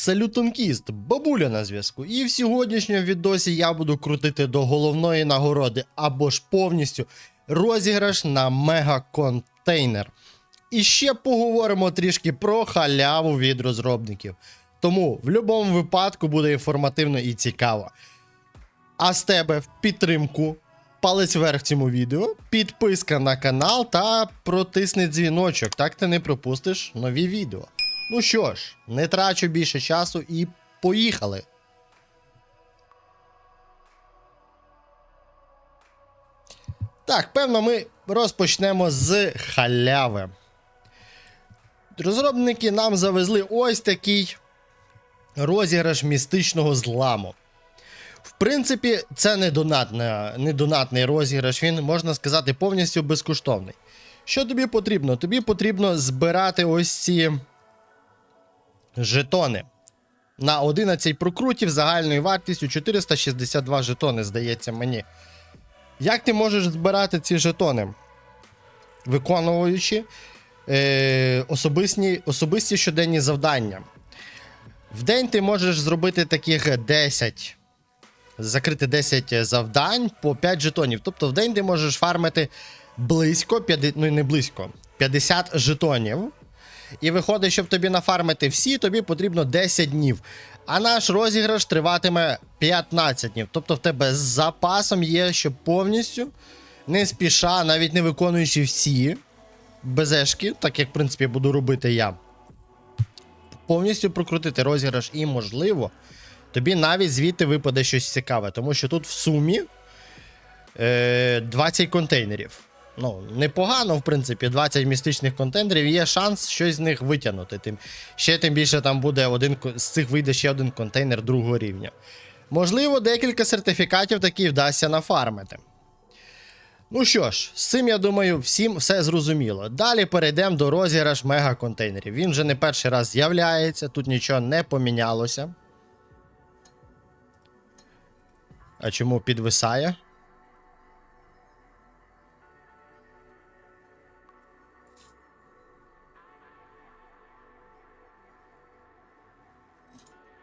Салютонкіст, бабуля на зв'язку. І в сьогоднішньому відосі я буду крутити до головної нагороди або ж повністю розіграш на мегаконтейнер. І ще поговоримо трішки про халяву від розробників. Тому в будь-якому випадку буде інформативно і цікаво. А з тебе в підтримку палець вверх цьому відео, підписка на канал та протисни дзвіночок, так ти не пропустиш нові відео. Ну що ж, не трачу більше часу і поїхали. Так, певно, ми розпочнемо з халяви. Розробники нам завезли ось такий розіграш містичного зламу. В принципі, це не, донатна, не донатний розіграш, він, можна сказати, повністю безкоштовний. Що тобі потрібно? Тобі потрібно збирати ось ці жетони. На 11 прокрутів загальною вартістю 462 жетони, здається мені. Як ти можеш збирати ці жетони? Виконуючи е, особисті, особисті щоденні завдання. В день ти можеш зробити таких 10. Закрити 10 завдань по 5 жетонів. Тобто в день ти можеш фармити близько, 50, ну не близько, 50 жетонів. І виходить, щоб тобі нафармити всі, тобі потрібно 10 днів. А наш розіграш триватиме 15 днів. Тобто в тебе з запасом є, щоб повністю, не спіша, навіть не виконуючи всі безешки, так як в принципі буду робити я. Повністю прокрутити розіграш і, можливо, тобі навіть звідти випаде щось цікаве, тому що тут в сумі е, 20 контейнерів. Ну, непогано, в принципі, 20 містичних контейнерів, є шанс щось з них витягнути. Тим, ще тим більше там буде один з цих вийде ще один контейнер другого рівня. Можливо, декілька сертифікатів таки вдасться нафармити. Ну що ж, з цим я думаю, всім все зрозуміло. Далі перейдемо до розіграш мегаконтейнерів. Він вже не перший раз з'являється, тут нічого не помінялося. А чому підвисає?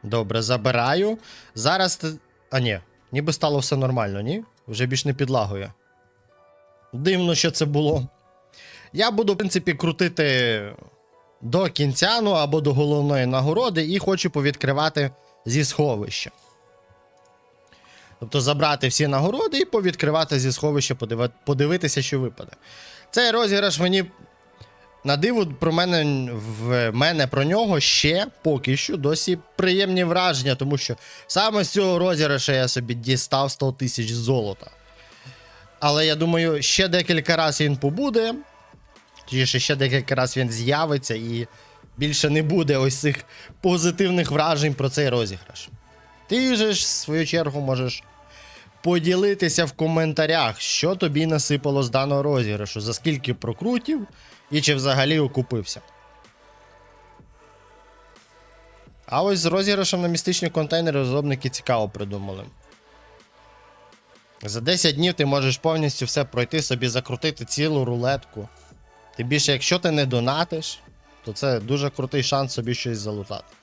Добре, забираю. Зараз. А, ні, ніби стало все нормально, ні? Вже більш не підлагує. Дивно, що це було. Я буду, в принципі, крутити до кінця, ну або до головної нагороди, і хочу повідкривати зі сховища. Тобто забрати всі нагороди і повідкривати зі сховища, подивитися, що випаде. Цей розіграш мені на диво про мене в мене про нього ще поки що досі приємні враження, тому що саме з цього розіграша я собі дістав 100 тисяч золота. Але я думаю, ще декілька разів він побуде, точніше, ще декілька разів він з'явиться і більше не буде ось цих позитивних вражень про цей розіграш. Ти ж, в свою чергу, можеш поділитися в коментарях, що тобі насипало з даного розіграшу, за скільки прокрутів і чи взагалі окупився. А ось з розіграшем на містичні контейнери розробники цікаво придумали. За 10 днів ти можеш повністю все пройти, собі закрутити цілу рулетку. Тим більше, якщо ти не донатиш, то це дуже крутий шанс собі щось залутати.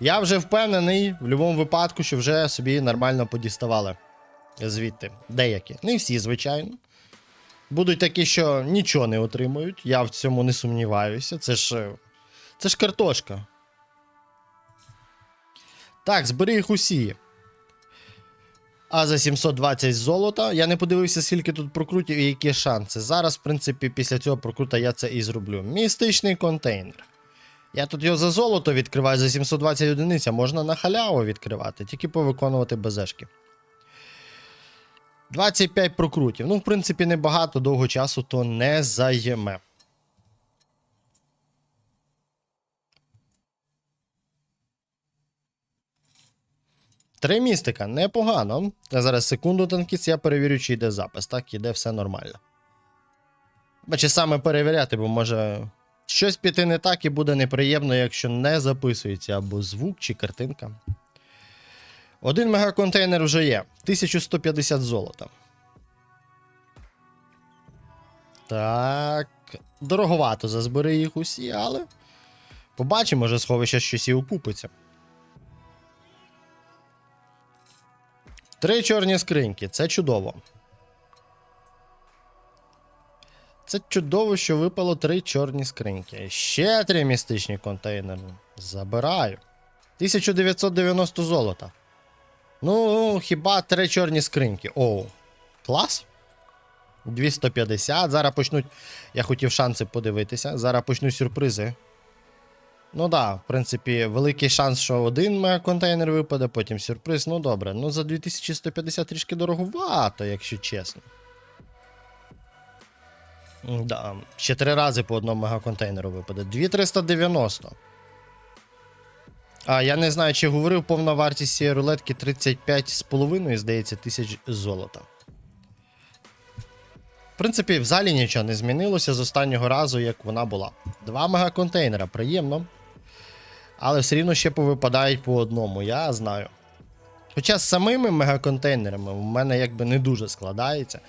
Я вже впевнений в будь-якому випадку, що вже собі нормально подіставали звідти. Деякі. Не всі, звичайно. Будуть такі, що нічого не отримують. Я в цьому не сумніваюся. Це ж. е, Це ж картошка. Так, збери їх усі. А за 720 золота. Я не подивився, скільки тут прокрутів і які шанси. Зараз, в принципі, після цього прокрута я це і зроблю. Містичний контейнер. Я тут його за золото відкриваю за 720 одиниць, а можна на халяву відкривати, тільки повиконувати безешки. 25 прокрутів. Ну, в принципі, небагато довго часу то не займе. Три містика, непогано. Я зараз секунду танкіст, я перевірю, чи йде запис. Так, іде все нормально. Бачи, саме перевіряти, бо може щось піти не так і буде неприємно, якщо не записується або звук чи картинка. Один мегаконтейнер вже є. 1150 золота. Так. Дороговато зазбери їх усі, але. Побачимо, може сховище щось і окупиться. Три чорні скриньки. Це чудово. Це чудово, що випало три чорні скриньки. Ще три містичні контейнери. Забираю. 1990 золота. Ну, хіба три чорні скриньки. Оу. Клас. 250. Зараз почнуть. Я хотів шанси подивитися. Зараз почнуть сюрпризи. Ну да, в принципі, великий шанс, що один мегаконтейнер випаде, потім сюрприз. Ну добре. Ну за 2150 трішки дороговато, якщо чесно. Да, ще три рази по одному мегаконтейнеру випаде. 2390. А я не знаю, чи говорив повна вартість цієї рулетки 35,5, здається, тисяч золота. В принципі, в залі нічого не змінилося з останнього разу, як вона була. Два мегаконтейнера, приємно. Але все рівно ще повипадають по одному, я знаю. Хоча з самими мегаконтейнерами в мене якби не дуже складається.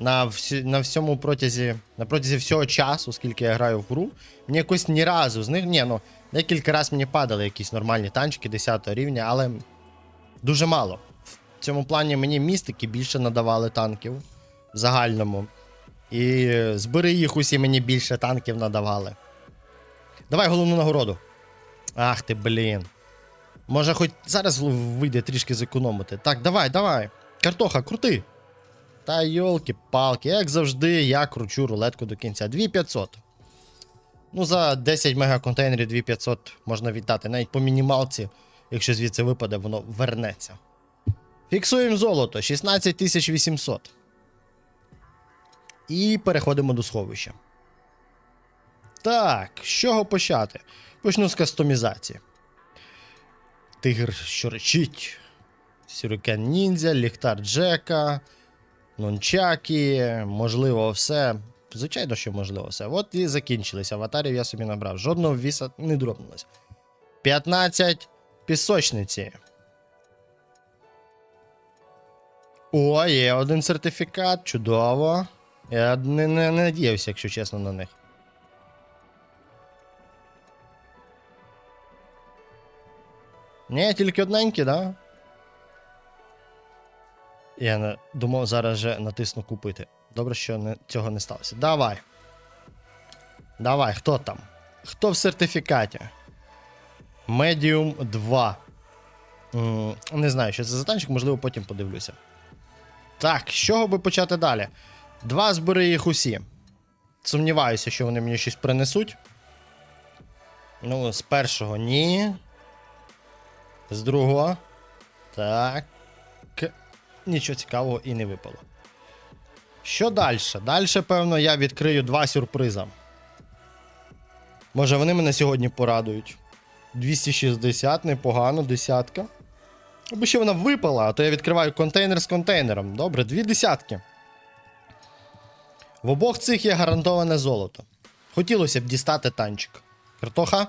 На, всі, на всьому протязі, на протязі всього часу, скільки я граю в гру, мені якось ні разу з них. Ні, ну, декілька разів мені падали якісь нормальні танчики 10 рівня, але дуже мало. В цьому плані мені містики більше надавали танків в загальному. І збери їх усі мені більше танків надавали. Давай головну нагороду. Ах ти, блін. Може, хоч зараз вийде трішки зекономити. Так, давай, давай. Картоха, крути. Та йолки-палки, як завжди, я кручу рулетку до кінця. 2500. Ну, за 10 мегаконтейнерів 2500 можна віддати. Навіть по мінімалці, якщо звідси випаде, воно вернеться. Фіксуємо золото 16800. І переходимо до сховища. Так, з чого почати? Почну з кастомізації. Тигр, що речить. Сюрикен ніндзя, ліхтар Джека, нончаки, можливо, все. Звичайно, що можливо все. От і закінчилися. Аватарів я собі набрав. Жодного віса не дропнулося. 15 пісочниці. О, є один сертифікат, чудово. Я не, не, не надіявся, якщо чесно, на них. Ні, тільки одненькі, да? Я думав, зараз же натисну купити. Добре, що не, цього не сталося. Давай. Давай, хто там? Хто в сертифікаті? Medium 2. М, не знаю, що це за танчик, можливо, потім подивлюся. Так, з чого би почати далі? Два збери їх усі. Сумніваюся, що вони мені щось принесуть. Ну, з першого ні. З другого. Так. Нічого цікавого і не випало. Що далі? Далі, певно, я відкрию два сюрприза. Може, вони мене сьогодні порадують. 260, непогано, десятка. Аби ще вона випала, а то я відкриваю контейнер з контейнером. Добре, дві десятки. В обох цих є гарантоване золото. Хотілося б дістати танчик. Картоха?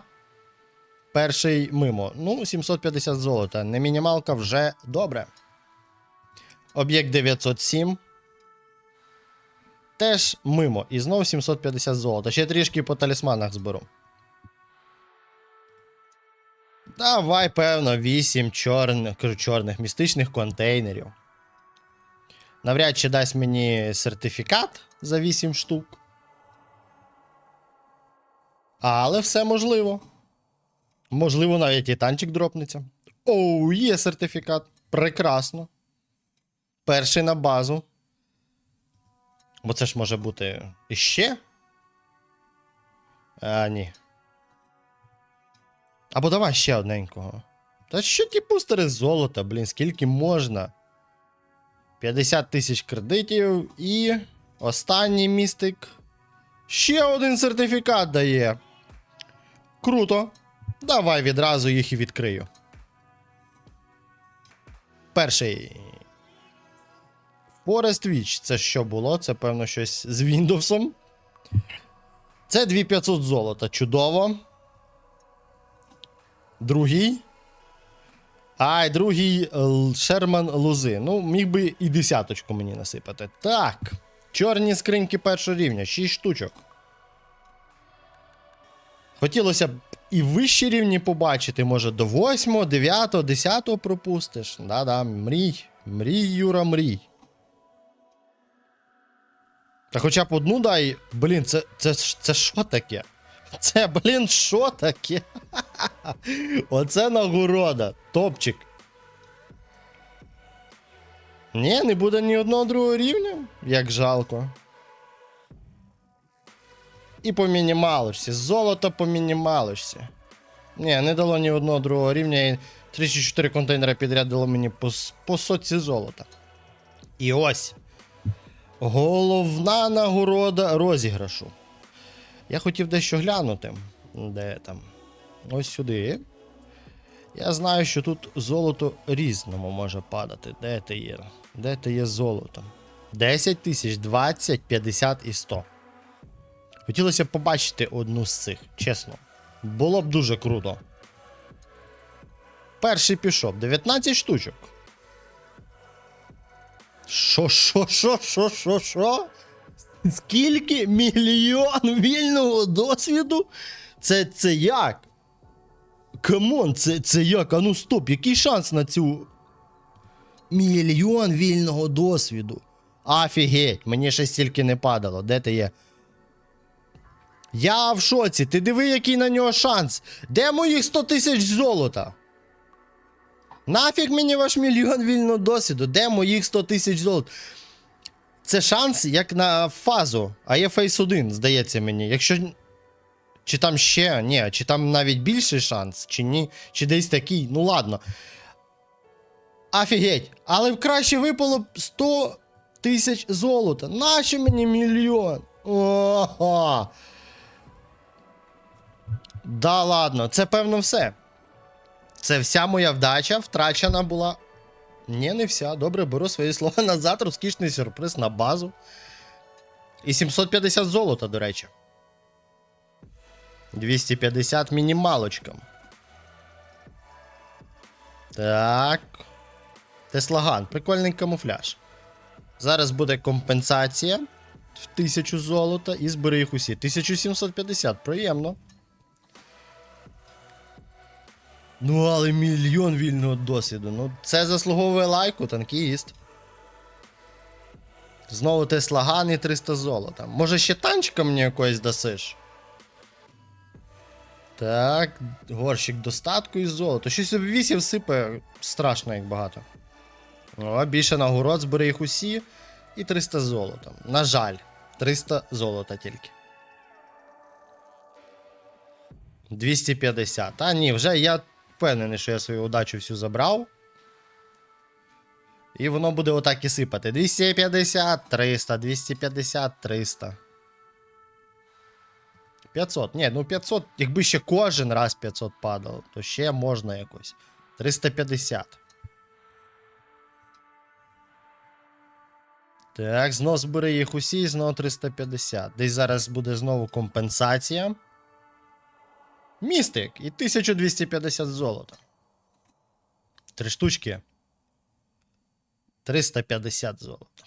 Перший мимо. Ну, 750 золота. Не мінімалка вже добре. Об'єкт 907. Теж мимо. І знову 750 золота. Ще трішки по талісманах зберу. Давай, певно, 8 чорних, кажу, чорних містичних контейнерів. Навряд чи дасть мені сертифікат за 8 штук. Але все можливо. Можливо, навіть і танчик дропнеться. Оу, є сертифікат. Прекрасно. Перший на базу. Бо це ж може бути іще. А, ні. Або давай ще одненького. Та що ті бустери золота, блін, скільки можна? 50 тисяч кредитів і. Останній містик. Ще один сертифікат дає. Круто. Давай відразу їх і відкрию. Перший. Forest Witch. Це що було? Це, певно, щось з Windows. Це 2500 золота. Чудово. Другий. Ай, другий Шерман Лузи. Ну, міг би і десяточку мені насипати. Так. Чорні скриньки першого рівня, 6 штучок. Хотілося б і вищі рівні побачити, може до 8, 9, 10 пропустиш. Да-да, мрій. Мрій, Юра, мрій. Та хоча б одну дай. Блін, це, це, це що таке? Це, блін, що таке? Оце нагорода. Топчик. Ні, не буде ні одного другого рівня. Як жалко. І по мінімалочці. Золото по мінімалочці. Ні, не дало ні одного другого рівня. І 3 чи 4 контейнера підряд дало мені по, по сотці золота. І ось. Головна нагорода розіграшу. Я хотів дещо глянути. Де там? Ось сюди. Я знаю, що тут золото різному може падати. Де ти є? Де ти є золото? 10 тисяч, 20, 50 і 100. Хотілося б побачити одну з цих, чесно. Було б дуже круто. Перший пішов. 19 штучок. Що, що, що, що, що, що? Скільки мільйон вільного досвіду? Це, це як? Камон, це, це як? А ну стоп, який шанс на цю. Мільйон вільного досвіду. Офігеть, мені ще стільки не падало. Де ти є? Я в шоці. Ти диви, який на нього шанс. Де моїх 100 тисяч золота? Нафіг мені ваш мільйон вільного досвіду? Де моїх 100 тисяч золота? Це шанс, як на фазу, а є фейс 1, здається мені. Якщо. Чи там ще, ні, чи там навіть більший шанс, чи ні, чи десь такий, ну ладно. Офігеть, але краще випало б 100 тисяч золота. Нащо мені мільйон? Ого. Да ладно, це певно все. Це вся моя вдача втрачена була. Ні, не вся. Добре, беру свої слова назад. Розкішний сюрприз на базу. І 750 золота, до речі. 250 мінімалочкам. Так. Теслаган, прикольний камуфляж. Зараз буде компенсація в 1000 золота і збери їх усі. 1750, приємно. Ну, але мільйон вільного досвіду. Ну, це заслуговує лайку, танкіст. Знову Теслаган і 300 золота. Може ще танчика мені якоїсь дасиш? Так, горщик достатку і золото. Щось об 8 сипе страшно як багато. О, більше нагород, збери їх усі. І 300 золота. На жаль, 300 золота тільки. 250. А ні, вже я впевнений, що я свою удачу всю забрав. І воно буде отак і сипати. 250, 300, 250, 300. 500. Ні, ну 500, якби ще кожен раз 500 падало, то ще можна якось. 350. Так, знов збери їх усі, знову 350. Десь зараз буде знову компенсація. Містик і 1250 золота. Три штучки. 350 золота.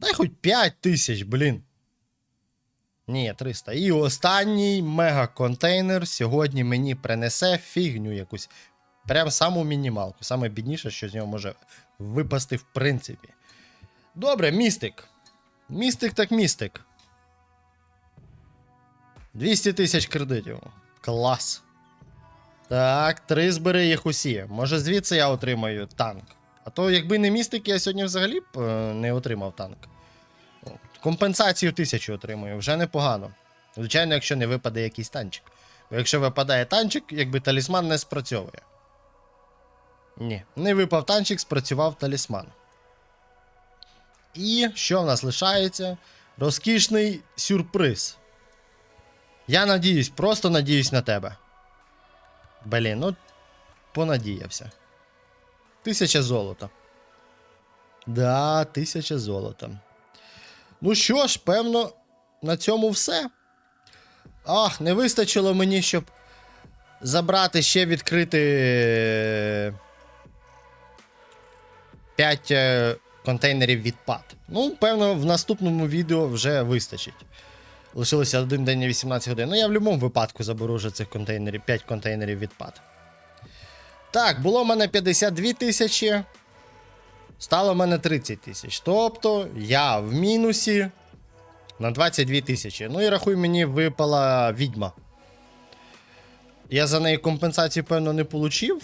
Дай хоч 5 тисяч, блін. Ні, 300. І останній мега-контейнер сьогодні мені принесе фігню якусь. Прям саму мінімалку. Саме бідніше, що з нього може випасти в принципі. Добре, містик. Містик так містик. 200 тисяч кредитів. Клас. Так, три збери їх усі. Може звідси я отримаю танк. А то, якби не містик, я сьогодні взагалі б е, не отримав танк. Компенсацію тисячу отримую, вже непогано. Звичайно, якщо не випаде якийсь танчик. Бо якщо випадає танчик, якби талісман не спрацьовує. Ні, не випав танчик, спрацював талісман. І що в нас лишається? Розкішний сюрприз. Я надіюсь, просто надіюсь на тебе. Блін, ну понадіявся. Тисяча золота. Да, тисяча золота. Ну що ж, певно, на цьому все. Ах, не вистачило мені, щоб забрати ще відкрити 5 контейнерів відпад. Ну, певно, в наступному відео вже вистачить. Лишилося один день і 18 годин. Ну, я в будь-якому випадку заберу вже цих контейнерів, 5 контейнерів відпад. Так, було в мене 52 тисячі. Стало в мене 30 тисяч. Тобто я в мінусі на 22 тисячі. Ну і рахуй, мені випала відьма. Я за неї компенсацію, певно, не получив.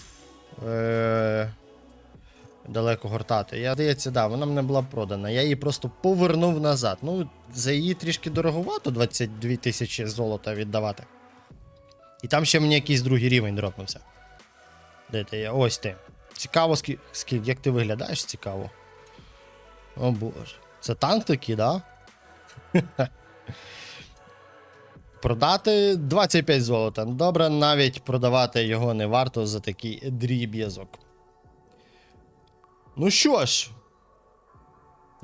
Е- далеко гортати. Я здається, да, вона мене була продана. Я її просто повернув назад. Ну, за її трішки дороговато 22 тисячі золота віддавати. І там ще мені якийсь другий рівень дропнувся. Де ти? Ось ти. Цікаво, скільки, скільки, як ти виглядаєш, цікаво. О боже. Це танк такий, да? Продати 25 золота. Добре, навіть продавати його не варто за такий дріб'язок. Ну що ж,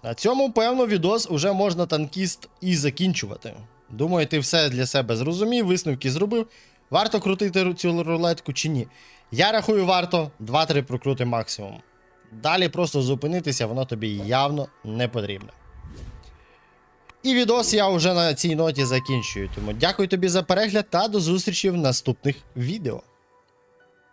на цьому, певно, відос уже можна танкіст і закінчувати. Думаю, ти все для себе зрозумів, висновки зробив. Варто крутити цю рулетку чи ні? Я рахую, варто 2-3 прокрути максимум. Далі просто зупинитися, воно тобі явно не потрібно. І відос я вже на цій ноті закінчую. Тому дякую тобі за перегляд та до зустрічі в наступних відео.